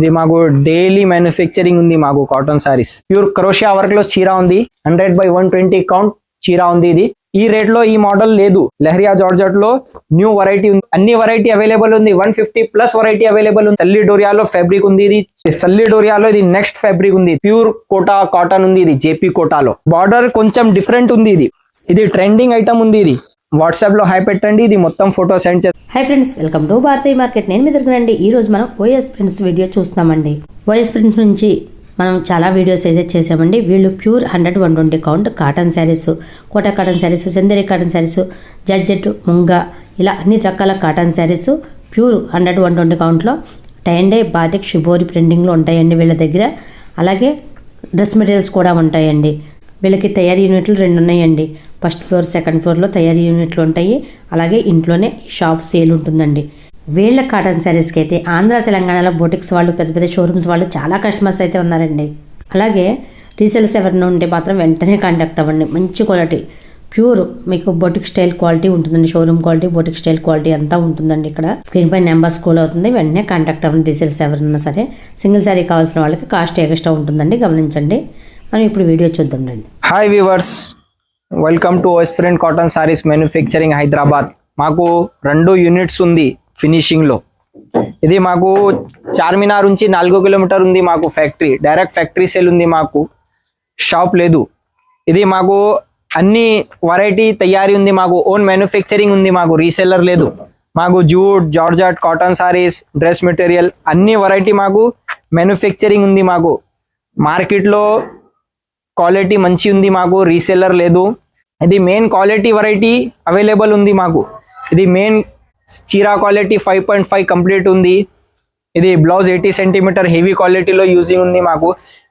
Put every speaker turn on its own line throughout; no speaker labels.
ఇది మాకు daily manufacturing ఉంది మాకు కాటన్ సారీస్ ప్యూర్ క్రోషియా వర్క్లో చీర ఉంది. Hundred by one twenty count చీర ఉంది ఇది. ఈ రేట్లో ఈ మోడల్ లేదు. లెహరియా జార్జెట్లో న్యూ వెరైటీ ఉంది. అన్ని వెరైటీ అవైలబుల్ ఉంది. One fifty plus variety available ఉంది. సల్లి డోరియాలో ఫ్యాబ్రిక్ ఉంది ఇది. సల్లి డోరియాలో ఇది నెక్స్ట్ ఫ్యాబ్రిక్ ఉంది. ప్యూర్ కోటా కాటన్ ఉంది ఇది జేపీ కోటాలో. బార్డర్ కొంచెం డిఫరెంట్ ఉంది ఇది. ఇది ట్రెండింగ్ ఐటమ్ ఉంది ఇది. వాట్సాప్లో హై పెట్టండి. ఇది మొత్తం ఫోటో సెండ్ చేస్తాను
hi friends welcome to Bharatiya market. నేను మీ దగ్గరండి ఈ రోజు మనం ఓఎస్ ప్రింట్స్ వీడియో చూస్తామండి ఓఎస్ ప్రింట్స్ నుంచి మనం చాలా వీడియోస్ అయితే చేసామండి వీళ్ళు pure hundred one twenty count cotton saris Kota cotton saris Chanderi cotton saris georgette munga ఇలా అన్ని రకాల cotton saris pure hundred one twenty కౌంట్లో tie and dye batik shibori ప్రింటింగ్లో ఉంటాయండి వీళ్ళ దగ్గర. అలాగే డ్రెస్ మెటీరియల్స్ కూడా ఉంటాయండి. వీళ్ళకి తయారీ యూనిట్లు రెండు ఉన్నాయండి. ఫస్ట్ ఫ్లోర్ సెకండ్ ఫ్లోర్లో తయారీ యూనిట్లు ఉంటాయి. అలాగే ఇంట్లోనే షాప్ సేల్ ఉంటుందండి. వీళ్ళ కాటన్ శారీస్కి అయితే ఆంధ్ర తెలంగాణలో బోటిక్స్ వాళ్ళు పెద్ద పెద్ద షోరూమ్స్ వాళ్ళు చాలా కస్టమర్స్ అయితే ఉన్నారండి. అలాగే రీసేల్స్ ఎవరైనా ఉంటే మాత్రం వెంటనే కాంటాక్ట్ అవ్వండి. మంచి క్వాలిటీ ప్యూర్ మీకు బొటిక్ స్టైల్ క్వాలిటీ ఉంటుందండి. Showroom quality boutique style quality అంతా ఉంటుందండి ఇక్కడ. స్క్రీన్ పై నెంబర్ స్కూల్ అవుతుంది. వెంటనే కాంటాక్ట్ అవ్వండి డీసెల్స్ ఎవరైనా సరే. సింగిల్ శారీ కావాల్సిన వాళ్ళకి కాస్ట్ ఎక్స్ట్రా ఉంటుందండి. గమనించండి. మనం ఇప్పుడు వీడియో చూద్దాం రండి.
Hi viewers welcome to Aspirant cotton saris manufacturing Hyderabad మాకు రెండు యూనిట్స్ ఉంది ఫినిషింగ్లో ఇది మాకు చార్మినార్ నుంచి నాలుగు కిలోమీటర్ ఉంది మాకు ఫ్యాక్టరీ డైరెక్ట్ ఫ్యాక్టరీ సేల్ ఉంది మాకు. షాప్ లేదు. ఇది మాకు అన్ని వెరైటీ తయారీ ఉంది మాకు. ఓన్ మ్యానుఫ్యాక్చరింగ్ ఉంది మాకు. రీసెల్లర్ లేదు. మాకు jute georgette cotton saris dress material అన్ని వెరైటీ మాకు. మ్యానుఫ్యాక్చరింగ్ ఉంది మాకు. మార్కెట్లో క్వాలిటీ మంచి ఉంది మాకు రీసెల్లర్ లేదు. ఇది మెయిన్ క్వాలిటీ వెరైటీ అవైలబుల్ ఉంది మాకు. ఇది మెయిన్ చీరా quality five point five complete ఉంది. ఇది బ్లౌజ్ ఎయిటీ సెంటీమీటర్ హెవీ క్వాలిటీలో యూజింగ్ ఉంది మాకు.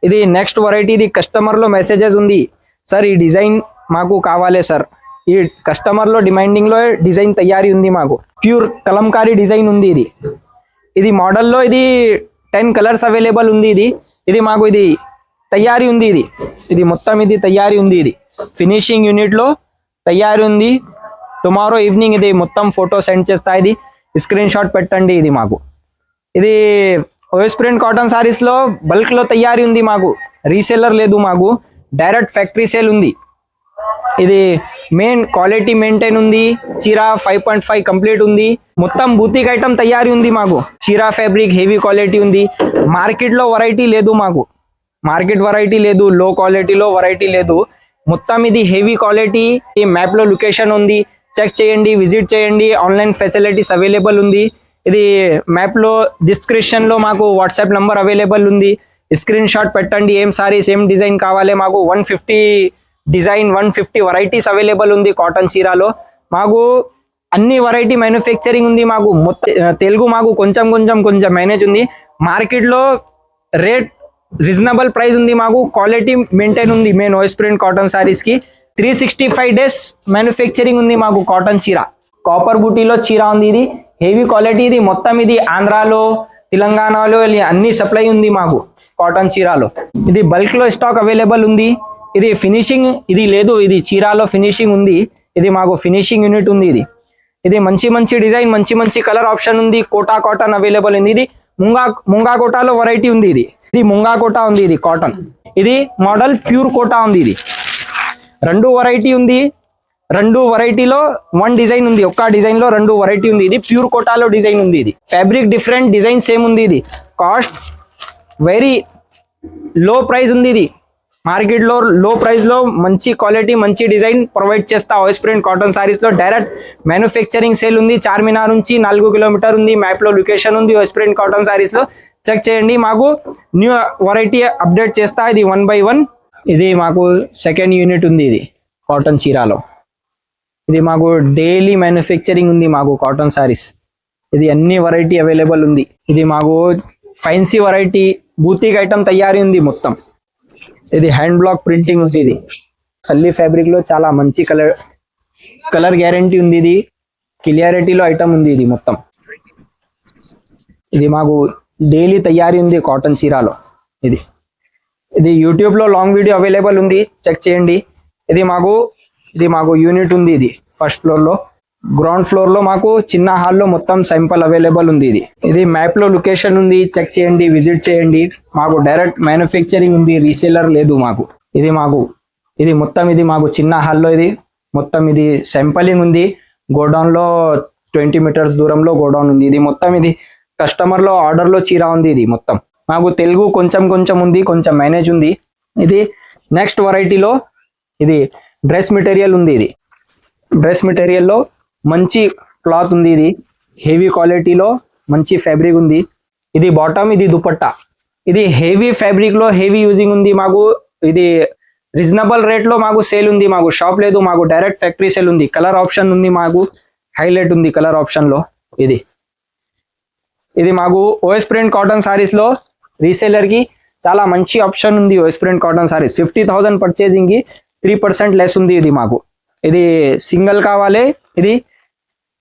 ఇది నెక్స్ట్ వెరైటీ ఇది కస్టమర్లో మెసేజెస్ ఉంది. సార్ ఈ డిజైన్ మాకు కావాలి సార్ ఈ కస్టమర్లో డిమాండింగ్లో డిజైన్ తయారీ ఉంది మాకు. ప్యూర్ కలంకారీ డిజైన్ ఉంది ఇది. ఇది మోడల్లో ఇది టెన్ కలర్స్ అవైలబుల్ ఉంది ఇది. ఇది మాకు ఇది తయారీ ఉంది ఇది. ఇది మొత్తం ఇది తయారీ ఉంది ఇది. ఫినిషింగ్ యూనిట్లో తయారీ ఉంది. టుమారో ఈవినింగ్ ఇది మొత్తం ఫోటో సెండ్ చేస్తా ఇది. స్క్రీన్ షాట్ పెట్టండి ఇది మాకు. ఇది ఓఎస్ ప్రింట్ కాటన్ సారీస్లో బల్క్లో తయారీ ఉంది మాకు. రీసెల్లర్ లేదు మాకు. డైరెక్ట్ ఫ్యాక్టరీ సేల్ ఉంది. ఇది మెయిన్ క్వాలిటీ మెయింటైన్ ఉంది. చీరా ఫైవ్ పాయింట్ ఫైవ్ కంప్లీట్ ఉంది. మొత్తం బూతిక్ ఐటమ్ తయారీ ఉంది మాకు. చీరా ఫ్యాబ్రిక్ హెవీ క్వాలిటీ ఉంది. మార్కెట్లో వెరైటీ లేదు మాకు. మార్కెట్ వెరైటీ లేదు లో క్వాలిటీలో వెరైటీ లేదు. మొత్తం ఇది హెవీ క్వాలిటీ ఈ మ్యాప్లో లొకేషన్ ఉంది. చెక్ చేయండి విజిట్ చేయండి. ఆన్లైన్ ఫెసిలిటీస్ అవైలబుల్ ఉంది. ఇది మ్యాప్లో డిస్క్రిప్షన్లో మాకు వాట్సాప్ నెంబర్ అవైలబుల్ ఉంది. స్క్రీన్ షాట్ పెట్టండి. ఏం సారీస్ ఏం డిజైన్ కావాలి. మాకు one fifty design one fifty varieties available ఉంది కాటన్ చీరాలో. మాకు అన్ని వెరైటీ మ్యానుఫ్యాక్చరింగ్ ఉంది. మాకు మొత్తం తెలుగు మాకు కొంచెం కొంచెం కొంచెం మేనేజ్ ఉంది. మార్కెట్లో రేట్ రీజనబుల్ ప్రైస్ ఉంది మాకు క్వాలిటీ మెయింటైన్ ఉంది main OS print cotton సారీస్కి three sixty five days manufacturing ఉంది మాకు కాటన్ చీర. కాపర్ బూటీలో చీర ఉంది ఇది. హెవీ క్వాలిటీ ఇది. మొత్తం ఇది ఆంధ్రాలో తెలంగాణలో అన్ని సప్లై ఉంది మాకు కాటన్ చీరాలో. ఇది బల్క్లో స్టాక్ అవైలబుల్ ఉంది. ఇది ఫినిషింగ్ ఇది లేదు ఇది చీరాలో ఫినిషింగ్ ఉంది. ఇది మాకు ఫినిషింగ్ యూనిట్ ఉంది ఇది. ఇది మంచి మంచి డిజైన్ మంచి మంచి కలర్ ఆప్షన్ ఉంది. కోటా కాటన్ అవైలబుల్ ఉంది ఇది. ముంగా ముంగా కోటాలో వెరైటీ ఉంది ఇది. ఇది ముంగా కోటా ఉంది ఇది కాటన్ ఇది మోడల్ ప్యూర్ కోటా ఉంది ఇది. రెండు వెరైటీ ఉంది. రెండు వెరైటీలో వన్ డిజైన్ ఉంది. ఒక్క డిజైన్లో రెండు వెరైటీ ఉంది. ఇది ప్యూర్ కోటాలో డిజైన్ ఉంది ఇది. ఫ్యాబ్రిక్ డిఫరెంట్ డిజైన్ సేమ్ ఉంది ఇది. కాస్ట్ వెరీ లో ప్రైస్ ఉంది ఇది. మార్కెట్లో లో ప్రైస్లో మంచి క్వాలిటీ మంచి డిజైన్ ప్రొవైడ్ చేస్తా ఆయిస్ ప్రింట్ కాటన్ సారీస్లో డైరెక్ట్ మ్యానుఫ్యాక్చరింగ్ సేల్ ఉంది. చార్మినార్ నుంచి నాలుగు కిలోమీటర్ ఉంది. మ్యాప్లో లొకేషన్ ఉంది. ఆయిస్ ప్రింట్ కాటన్ సారీస్లో చెక్ చేయండి. మాకు న్యూ వెరైటీ అప్డేట్ చేస్తా. ఇది వన్ బై వన్ ఇది మాకు సెకండ్ యూనిట్ ఉంది ఇది కాటన్ చీరాలో. ఇది మాకు డైలీ మ్యానుఫ్యాక్చరింగ్ ఉంది మాకు కాటన్ సారీస్ ఇది అన్ని వెరైటీ అవైలబుల్ ఉంది. ఇది మాకు ఫైన్సీ వెరైటీ బూతిక్ ఐటమ్ తయారీ ఉంది మొత్తం. ఇది హ్యాండ్ బ్లాక్ ప్రింటింగ్ ఉంది ఇది. సల్లి ఫ్యాబ్రిక్లో చాలా మంచి కలర్ కలర్ గ్యారంటీ ఉంది ఇది. క్లియారిటీలో ఐటమ్ ఉంది ఇది మొత్తం. ఇది మాకు డైలీ తయారీ ఉంది కాటన్ చీరాలో. ఇది ఇది యూట్యూబ్లో లాంగ్ వీడియో అవైలబుల్ ఉంది. చెక్ చేయండి. ఇది మాకు ఇది మాకు యూనిట్ ఉంది ఇది ఫస్ట్ ఫ్లోర్లో. గ్రౌండ్ ఫ్లోర్లో మాకు చిన్న హాల్లో మొత్తం సింపుల్ అవైలబుల్ ఉంది ఇది. ఇది మ్యాప్లో లొకేషన్ ఉంది చెక్ చేయండి విజిట్ చేయండి. మాకు డైరెక్ట్ మ్యానుఫ్యాక్చరింగ్ ఉంది రీసేలర్ లేదు మాకు. ఇది మాకు ఇది మొత్తం ఇది మాకు చిన్న హాల్లో ఇది. మొత్తం ఇది సింపలింగ్ ఉంది. గోడౌన్లో ట్వంటీ మీటర్స్ దూరంలో గోడౌన్ ఉంది. ఇది మొత్తం ఇది కస్టమర్లో ఆర్డర్లో చీర ఉంది ఇది మొత్తం. మాకు తెలుగు కొంచెం కొంచెం ఉంది కొంచెం మేనేజ్ ఉంది. ఇది నెక్స్ట్ వెరైటీలో ఇది డ్రెస్ మెటీరియల్ ఉంది ఇది. డ్రెస్ మెటీరియల్లో మంచి క్లాత్ ఉంది ఇది. హెవీ క్వాలిటీలో మంచి ఫ్యాబ్రిక్ ఉంది. ఇది బాటమ్ ఇది దుపట్టా. ఇది హెవీ ఫ్యాబ్రిక్లో హెవీ యూజింగ్ ఉంది మాకు. ఇది రీజనబుల్ రేట్లో మాకు సేల్ ఉంది. మాకు షాప్ లేదు మాకు డైరెక్ట్ ఫ్యాక్టరీ సేల్ ఉంది. కలర్ ఆప్షన్ ఉంది మాకు. హైలైట్ ఉంది కలర్ ఆప్షన్లో ఇది. ఇది మాకు ఓఎస్ ప్రింట్ కాటన్ సారీస్లో రీసేలర్కి రీసేలర్కి చాలా మంచి ఆప్షన్ ఉంది OS print cotton saris fifty thousand పర్చేసింగ్కి three percent less ఉంది ఇది మాకు. ఇది సింగిల్ కావాలి. ఇది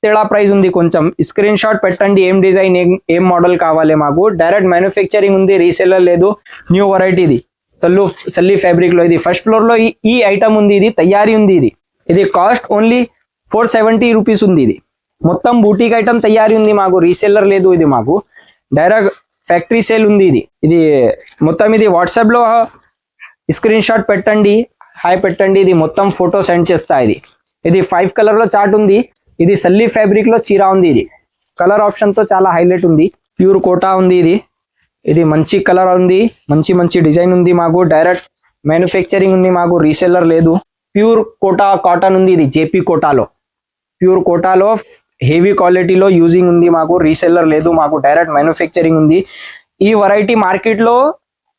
తేడా ప్రైస్ ఉంది కొంచెం. స్క్రీన్ షాట్ పెట్టండి ఏం డిజైన్ ఏం ఏం మోడల్ కావాలి మాకు. డైరెక్ట్ మ్యానుఫ్యాక్చరింగ్ ఉంది రీసేలర్ లేదు. న్యూ వెరైటీ ఇది. తల్లు సల్లి ఫ్యాబ్రిక్లో ఇది. ఫస్ట్ ఫ్లోర్లో ఈ- ఐటమ్ ఉంది ఇది తయారీ ఉంది ఇది. ఇది cost only four seventy rupees ఉంది ఇది. మొత్తం బూటీక్ ఐటమ్ తయారీ ఉంది మాకు రీసెల్లర్ లేదు ఇది మాకు. డైరెక్ట్ ఫ్యాక్టరీ సేల్ ఉంది ఇది. ఇది మొత్తం ఇది వాట్సాప్లో స్క్రీన్ షాట్ పెట్టండి హాయ్ పెట్టండి. ఇది మొత్తం ఫోటో సెండ్ చేస్తా ఇది. ఇది ఫైవ్ కలర్లో చార్ట్ ఉంది. ఇది సల్లీ ఫ్యాబ్రిక్లో చీర ఉంది ఇది. కలర్ ఆప్షన్తో చాలా హైలైట్ ఉంది. ప్యూర్ కోటా ఉంది ఇది. ఇది మంచి కలర్ ఉంది. మంచి మంచి డిజైన్ ఉంది మాకు. డైరెక్ట్ మ్యానుఫ్యాక్చరింగ్ ఉంది మాకు. రీసెల్లర్ లేదు. ప్యూర్ కోటా కాటన్ ఉంది ఇది జేపీ కోటాలో ప్యూర్ కోటాలో హెవీ క్వాలిటీలో యూజింగ్ ఉంది మాకు. రీసెల్లర్ లేదు మాకు. డైరెక్ట్ మ్యానుఫ్యాక్చరింగ్ ఉంది. ఈ వెరైటీ మార్కెట్లో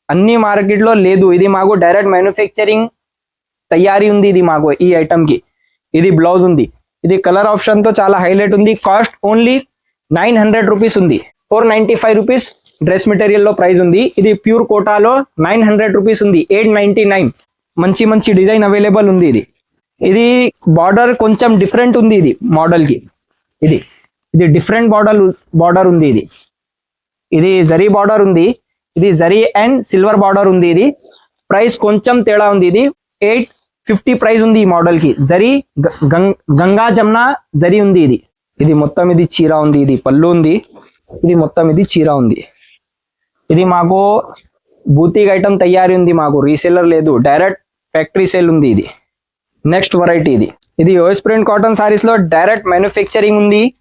అన్ని మార్కెట్లో లేదు. ఇది మాకు డైరెక్ట్ మ్యానుఫ్యాక్చరింగ్ తయారీ ఉంది ఇది మాకు ఈ ఐటమ్కి ఇది బ్లౌజ్ ఉంది. ఇది కలర్ ఆప్షన్తో చాలా హైలైట్ ఉంది. Cost only nine hundred rupees ఉంది. Four ninety five rupees dress మెటీరియల్లో price ఉంది. ఇది ప్యూర్ కోటాలో నైన్ హండ్రెడ్ రూపీస్ ఉంది. Eight ninety nine. మంచి మంచి డిజైన్ అవైలబుల్ ఉంది ఇది. ఇది బార్డర్ కొంచెం డిఫరెంట్ ఉంది ఇది మోడల్కి. ఇది ఇది డిఫరెంట్ బార్డర్ బార్డర్ ఉంది ఇది. ఇది జరీ బార్డర్ ఉంది. ఇది జరీ అండ్ సిల్వర్ బార్డర్ ఉంది ఇది. ప్రైస్ కొంచెం తేడా ఉంది ఇది. ఎయిట్ ఫిఫ్టీ ప్రైస్ ఉంది ఈ మోడల్కి జరీ గ- గం- గంగా జమున జరీ ఉంది ఇది. ఇది మొత్తం ఇది చీర ఉంది ఇది పళ్ళు ఉంది. ఇది మొత్తం ఇది చీర ఉంది. ఇది మాకు బూతిక్ ఐటమ్ తయారీ ఉంది మాకు రీసెల్లర్ లేదు. డైరెక్ట్ ఫ్యాక్టరీ సేల్ ఉంది ఇది. నెక్స్ట్ వెరైటీ ఇది. ఇది ఓఎస్ ప్రింట్ కాటన్ సారీస్లో డైరెక్ట్ మ్యానుఫ్యాక్చరింగ్ ఉంది.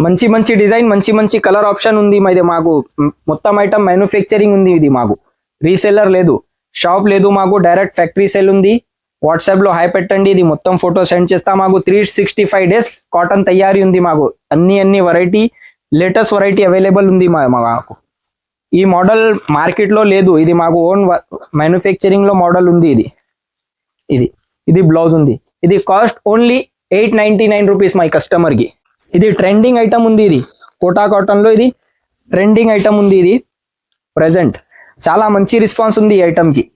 మంచి మంచి డిజైన్ మంచి మంచి కలర్ ఆప్షన్ ఉంది. ఇది మాకు మొత్తం ఐటమ్ మ్యానుఫ్యాక్చరింగ్ ఉంది ఇది మాకు. రీసెల్లర్ లేదు. షాప్ లేదు మాకు డైరెక్ట్ ఫ్యాక్టరీ సేల్ ఉంది. వాట్సాప్లో హాయ్ పెట్టండి. ఇది మొత్తం ఫోటో సెండ్ చేస్తా. మాకు three sixty five days cotton తయారీ ఉంది మాకు. అన్ని అన్ని వెరైటీ లేటెస్ట్ వెరైటీ అవైలబుల్ ఉంది మా- మాకు. ఈ మోడల్ మార్కెట్లో లేదు. ఇది మాకు ఓన్ మ్యానుఫ్యాక్చరింగ్లో మోడల్ ఉంది ఇది. ఇది ఇది బ్లౌజ్ ఉంది. ఇది cost only eight ninety nine rupees my కస్టమర్కి. ఇది ట్రెండింగ్ ఐటమ్ ఉంది ఇది. కోటా కాటన్లో ఇది ట్రెండింగ్ ఐటమ్ ఉంది ఇది. ప్రెసెంట్ చాలా మంచి రెస్పాన్స్ ఉంది ఈ ఐటమ్కి.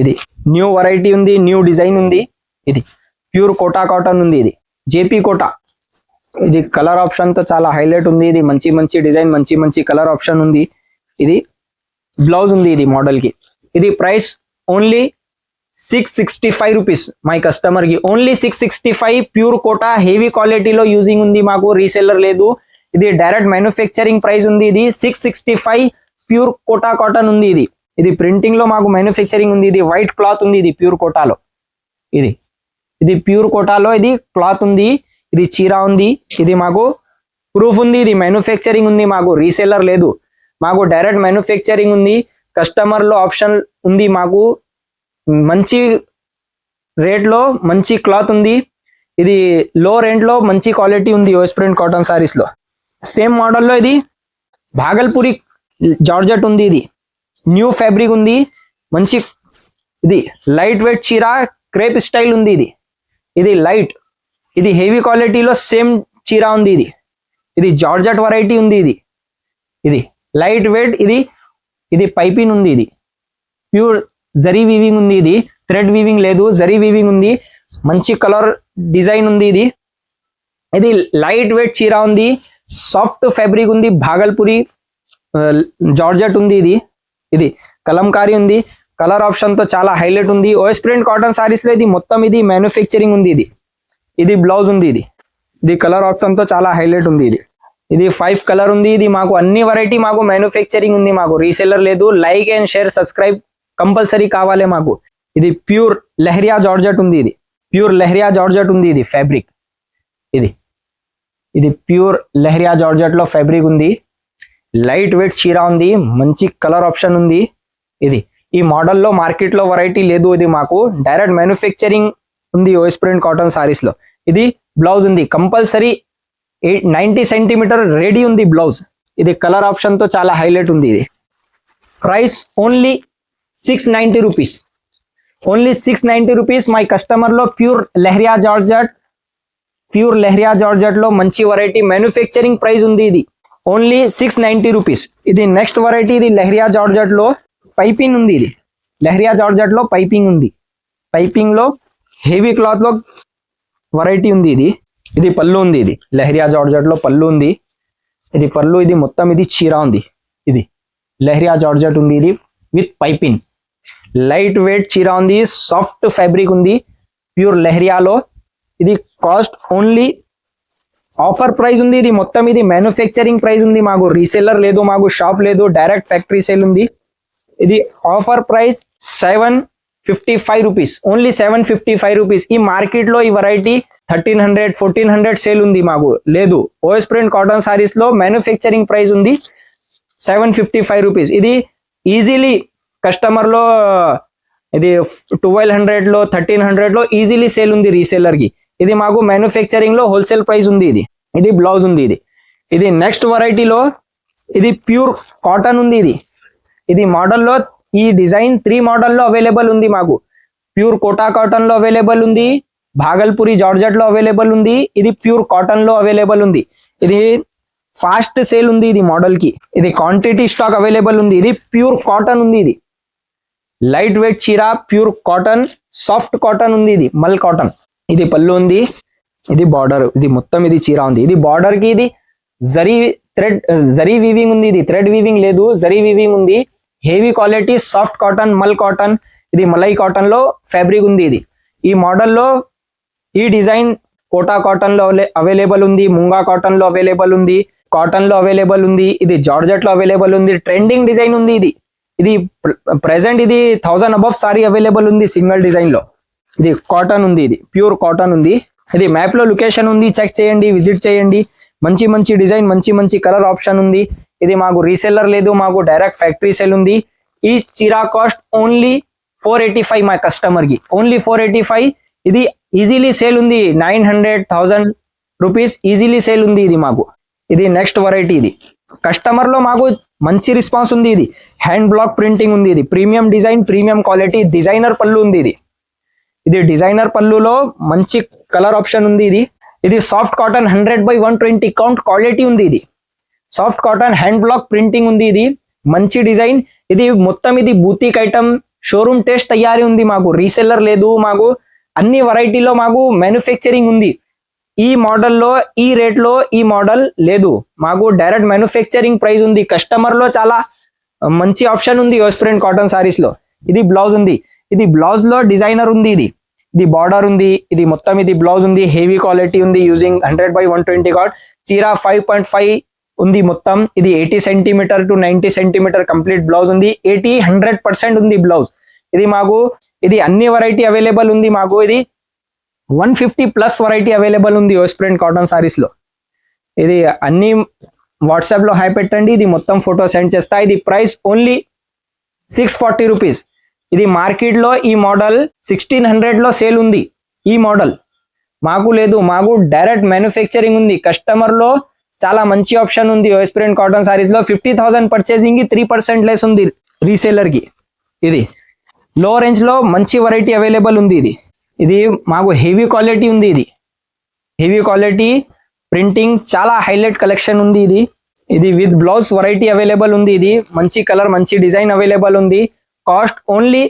ఇది. న్యూ వెరైటీ ఉంది న్యూ డిజైన్ ఉంది ఇది. ప్యూర్ కోటా కాటన్ ఉంది ఇది. జేపీ కోటా ఇది కలర్ ఆప్షన్తో చాలా హైలైట్ ఉంది ఇది. మంచి మంచి డిజైన్ మంచి మంచి కలర్ ఆప్షన్ ఉంది. ఇది బ్లౌజ్ ఉంది ఇది మోడల్కి. ఇది price only six sixty five rupees my కస్టమర్కి only six sixty five pure Kota heavy క్వాలిటీలో యూజింగ్ ఉంది మాకు రీసెల్లర్ లేదు. ఇది డైరెక్ట్ మ్యానుఫ్యాక్చరింగ్ ప్రైస్ ఉంది ఇది. Six sixty five pure Kota cotton ఉంది ఇది. ఇది ప్రింటింగ్లో మాకు మ్యానుఫ్యాక్చరింగ్ ఉంది ఇది వైట్ క్లాత్ ఉంది ఇది ప్యూర్ కోటాలో. ఇది. ఇది ప్యూర్ కోటాలో ఇది క్లాత్ ఉంది ఇది చీర ఉంది ఇది మాకు ప్రూఫ్ ఉంది ఇది మ్యానుఫ్యాక్చరింగ్ ఉంది మాకు రీసెల్లర్ లేదు. మాకు డైరెక్ట్ మ్యానుఫ్యాక్చరింగ్ ఉంది కస్టమర్లో ఆప్షన్ ఉంది మాకు మంచి రేట్లో మంచి క్లాత్ ఉంది ఇది లో రేంట్లో మంచి క్వాలిటీ ఉంది ఓఎస్ ప్రింట్ కాటన్ సారీస్లో. సేమ్ మోడల్లో ఇది భాగల్పూరి జార్జెట్ ఉంది ఇది. న్యూ ఫ్యాబ్రిక్ ఉంది. మంచి ఇది లైట్ వెయిట్ చీర క్రేప్ స్టైల్ ఉంది ఇది. ఇది లైట్. ఇది హెవీ క్వాలిటీలో సేమ్ చీర ఉంది ఇది. ఇది జార్జెట్ వెరైటీ ఉంది ఇది. ఇది లైట్ వెయిట్ ఇది ఇది పైపింగ్ ఉంది ఇది. ప్యూర్ జరీ వీవింగ్ ఉంది ఇది. థ్రెడ్ వీవింగ్ లేదు జరీ వీవింగ్ ఉంది. మంచి కలర్ డిజైన్ ఉంది ఇది. ఇది లైట్ వెయిట్ చీర ఉంది. సాఫ్ట్ ఫ్యాబ్రిక్ ఉంది భాగల్పురి జార్జెట్ ఉంది ఇది. ఇది కలంకారీ ఉంది. కలర్ ఆప్షన్తో చాలా హైలైట్ ఉంది. ఓఎస్ ప్రింట్ కాటన్ సారీస్లో ఇది మొత్తం ఇది మ్యానుఫ్యాక్చరింగ్ ఉంది ఇది. ఇది బ్లౌజ్ ఉంది ఇది. ఇది కలర్ ఆప్షన్తో చాలా హైలైట్ ఉంది ఇది. ఇది ఫైవ్ కలర్ ఉంది. ఇది మాకు అన్ని వెరైటీ మాకు మ్యానుఫ్యాక్చరింగ్ ఉంది మాకు. రీసెల్లర్ లేదు. Like and share subscribe compulsory కావాలి మాకు. ఇది ప్యూర్ లెహరియా జార్జెట్ ఉంది ఇది. ప్యూర్ లెహరియా జార్జెట్ ఉంది ఇది ఫ్యాబ్రిక్ ఇది. ఇది ప్యూర్ లెహరియా జార్జెట్లో ఫ్యాబ్రిక్ ఉంది. లైట్ వెయిట్ చీర ఉంది మంచి కలర్ ఆప్షన్ ఉంది. ఇది. ఈ మోడల్లో మార్కెట్లో వెరైటీ లేదు ఇది మాకు. డైరెక్ట్ మ్యానుఫ్యాక్చరింగ్ ఉంది ఓఎస్ ప్రింట్ కాటన్ సారీస్లో. ఇది బ్లౌజ్ ఉంది. Compulsory eight ninety centimeter ready ఉంది బ్లౌజ్ ఇది కలర్ ఆప్షన్తో చాలా హైలైట్ ఉంది ఇది. Price only six ninety rupees only six ninety rupees my కస్టమర్లో pure Leheriya georgette pure Leheriya జార్జెట్లో మంచి వెరైటీ మ్యానుఫ్యాక్చరింగ్ ప్రైస్ ఉంది ఇది. Only six ninety rupees. ఇది నెక్స్ట్ వెరైటీ ఇది లెహరియా జార్జెట్లో పైపింగ్ ఉంది ఇది. లెహరియా జార్జెట్లో పైపింగ్ ఉంది. పైపింగ్లో హెవీ క్లాత్లో వెరైటీ ఉంది ఇది. ఇది పళ్ళు ఉంది ఇది. లెహరియా జార్జెట్లో పళ్ళు ఉంది. ఇది పళ్ళు ఇది మొత్తం ఇది చీర ఉంది. ఇది లెహరియా జార్జెట్ ఉంది ఇది విత్ పైపింగ్. లైట్ వెయిట్ చీర ఉంది. సాఫ్ట్ ఫ్యాబ్రిక్ ఉంది. ప్యూర్ లెహరియాలో ఇది కాస్ట్ ఓన్లీ ఆఫర్ ప్రైస్ ఉంది ఇది మొత్తం ఇది మ్యానుఫ్యాక్చరింగ్ ప్రైస్ ఉంది మాకు రీసెల్లర్ లేదు మాకు షాప్ లేదు డైరెక్ట్ ఫ్యాక్టరీ సేల్ ఉంది. ఇది offer price seven fifty five rupees only seven fifty five rupees. ఈ మార్కెట్లో ఈ variety thirteen hundred fourteen hundred sale ఉంది మాకు లేదు. ఓఎస్ ప్రింట్ కాటన్ సారీస్లో మ్యానుఫ్యాక్చరింగ్ ప్రైస్ ఉంది సెవెన్ ఫిఫ్టీ ఫైవ్ రూపీస్. ఇది ఈజీలీ కస్టమర్లో ఇది ట్వెల్వ్ హండ్రెడ్లో థర్టీన్ హండ్రెడ్లో ఈజీలీ సేల్ ఉంది రీసేలర్కి. ఇది మాకు మ్యానుఫ్యాక్చరింగ్లో హోల్సేల్ ప్రైస్ ఉంది ఇది. ఇది బ్లౌజ్ ఉంది ఇది. ఇది నెక్స్ట్ వెరైటీలో ఇది ప్యూర్ కాటన్ ఉంది ఇది. ఇది మోడల్లో ఈ డిజైన్ త్రీ మోడల్లో అవైలబుల్ ఉంది మాకు. ప్యూర్ కోటా కాటన్లో అవైలబుల్ ఉంది. భాగల్పూరి జార్జెట్లో అవైలబుల్ ఉంది. ఇది ప్యూర్ కాటన్లో అవైలబుల్ ఉంది. ఇది ఫాస్ట్ సేల్ ఉంది ఇది మోడల్కి. ఇది క్వాంటిటీ స్టాక్ అవైలబుల్ ఉంది. ఇది ప్యూర్ కాటన్ ఉంది ఇది. లైట్ వెయిట్ చీర ప్యూర్ కాటన్ సాఫ్ట్ కాటన్ ఉంది ఇది. మల్ కాటన్ ఇది పళ్ళు ఉంది ఇది బార్డర్ ఇది మొత్తం ఇది చీర ఉంది. ఇది బార్డర్కి ఇది జరీ థ్రెడ్ జరీ వీవింగ్ ఉంది ఇది థ్రెడ్ వీవింగ్ లేదు జరీ వీవింగ్ ఉంది. హెవీ క్వాలిటీ సాఫ్ట్ కాటన్ మల్ కాటన్ ఇది మలై కాటన్లో ఫ్యాబ్రిక్ ఉంది ఇది. ఈ మోడల్లో ఈ డిజైన్ కోటా కాటన్లో అవైలబుల్ ఉంది ముంగా కాటన్లో అవైలబుల్ ఉంది కాటన్లో అవైలబుల్ ఉంది ఇది జార్జెట్లో అవైలబుల్ ఉంది ట్రెండింగ్ డిజైన్ ఉంది ఇది. ఇది ప్రెసెంట్ ఇది థౌసండ్ అబవ్ సారీ అవైలబుల్ ఉంది సింగిల్ డిజైన్లో. ఇది కాటన్ ఉంది ఇది ప్యూర్ కాటన్ ఉంది. ఇది మ్యాప్లో లొకేషన్ ఉంది చెక్ చేయండి విజిట్ చేయండి. మంచి మంచి డిజైన్ మంచి మంచి కలర్ ఆప్షన్ ఉంది. ఇది మాకు రీసెల్లర్ లేదు మాకు డైరెక్ట్ ఫ్యాక్టరీ సేల్ ఉంది. ఈ చీరా cost only four eighty five మా కస్టమర్కి. ఓన్లీ ఫోర్ ఎయిటీ ఫైవ్ ఇది ఈజీలీ సేల్ ఉంది. Nine hundred thousand rupees easily sale ఉంది ఇది మాకు. ఇది నెక్స్ట్ వెరైటీ ఇది. కస్టమర్లో మాకు మంచి రెస్పాన్స్ ఉంది ఇది. హ్యాండ్ బ్లాక్ ప్రింటింగ్ ఉంది ఇది. Premium design premium quality designer పళ్ళు ఉంది ఇది. ఇది డిజైనర్ పళ్ళులో మంచి కలర్ ఆప్షన్ ఉంది ఇది. ఇది soft cotton hundred by one twenty count quality ఉంది ఇది. Soft cotton hand block printing ఉంది ఇది. మంచి డిజైన్. ఇది మొత్తం ఇది బూతిక్ ఐటమ్. షోరూమ్ టేస్ట్ తయారీ ఉంది మాకు. రీసెల్లర్ లేదు మాకు. అన్ని వెరైటీలో మాకు మ్యానుఫ్యాక్చరింగ్ ఉంది. ఈ మోడల్లో ఈ రేట్లో ఈ మోడల్ లేదు. మాకు డైరెక్ట్ మ్యానుఫ్యాక్చరింగ్ ప్రైస్ ఉంది. కస్టమర్లో చాలా మంచి ఆప్షన్ ఉంది యోస్ప్రింట్ కాటన్ సారీస్లో ఇది బ్లౌజ్ ఉంది. ఇది బ్లౌజ్లో డిజైనర్ ఉంది ఇది. ఇది బార్డర్ ఉంది ఇది మొత్తం ఇది బ్లౌజ్ ఉంది హెవీ క్వాలిటీ ఉంది using hundred by one twenty card చీరా ఫైవ్ పాయింట్ ఫైవ్ ఉంది మొత్తం ఇది eighty centimetre to ninety centimetre complete blouse ఉంది. ఎయిటీ హండ్రెడ్ పర్సెంట్ ఉంది బ్లౌజ్ ఇది మాకు ఇది అన్ని వెరైటీ అవైలబుల్ ఉంది మాకు ఇది one fifty plus variety available ఉంది ఓస్ప్రింట్ కాటన్ సారీస్లో. ఇది అన్ని వాట్సాప్లో హై పెట్టండి ఇది మొత్తం ఫోటో సెండ్ చేస్తా. ఇది price only six forty rupees ఇది మార్కెట్లో ఈ మోడల్ సిక్స్టీన్ హండ్రెడ్లో సేల్ ఉంది. ఈ మోడల్ మాకు లేదు మాకు డైరెక్ట్ మ్యానుఫ్యాక్చరింగ్ ఉంది. కస్టమర్లో చాలా మంచి ఆప్షన్ ఉంది. ఎస్పిరెంట్ కాటన్ సారీస్లో ఫిఫ్టీ థౌసండ్ పర్చేసింగ్కి త్రీ పర్సెంట్ లెస్ ఉంది రీసేలర్కి ఇది లో రేంజ్లో మంచి వెరైటీ అవైలబుల్ ఉంది ఇది. ఇది మాకు హెవీ క్వాలిటీ ఉంది ఇది. హెవీ క్వాలిటీ ప్రింటింగ్ చాలా హైలైట్ కలెక్షన్ ఉంది ఇది. ఇది విత్ బ్లౌజ్ వెరైటీ అవైలబుల్ ఉంది ఇది. మంచి కలర్ మంచి డిజైన్ అవైలబుల్ ఉంది. Cost only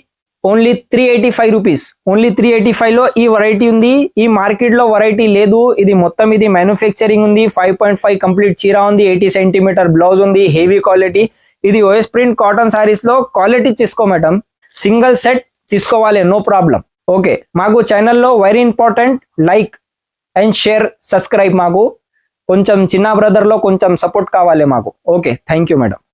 only three eighty five rupees only three eighty ఫైవ్లో ఈ వెరైటీ ఉంది. ఈ మార్కెట్లో వెరైటీ లేదు. ఇది మొత్తం ఇది మ్యానుఫ్యాక్చరింగ్ ఉంది. ఫైవ్ పాయింట్ ఫైవ్ కంప్లీట్ చీరా ఉంది. ఎయిటీ సెంటీమీటర్ బ్లౌజ్ ఉంది. హెవీ క్వాలిటీ ఇది ఓఎస్ ప్రింట్ కాటన్ సారీస్లో క్వాలిటీ తీసుకో మేడం సింగిల్ సెట్ తీసుకోవాలి. నో ప్రాబ్లం ఓకే మాకు ఛానల్లో very important like and share subscribe మాకు. కొంచెం చిన్న బ్రదర్లో కొంచెం సపోర్ట్ కావాలి మాకు. Okay thank you madam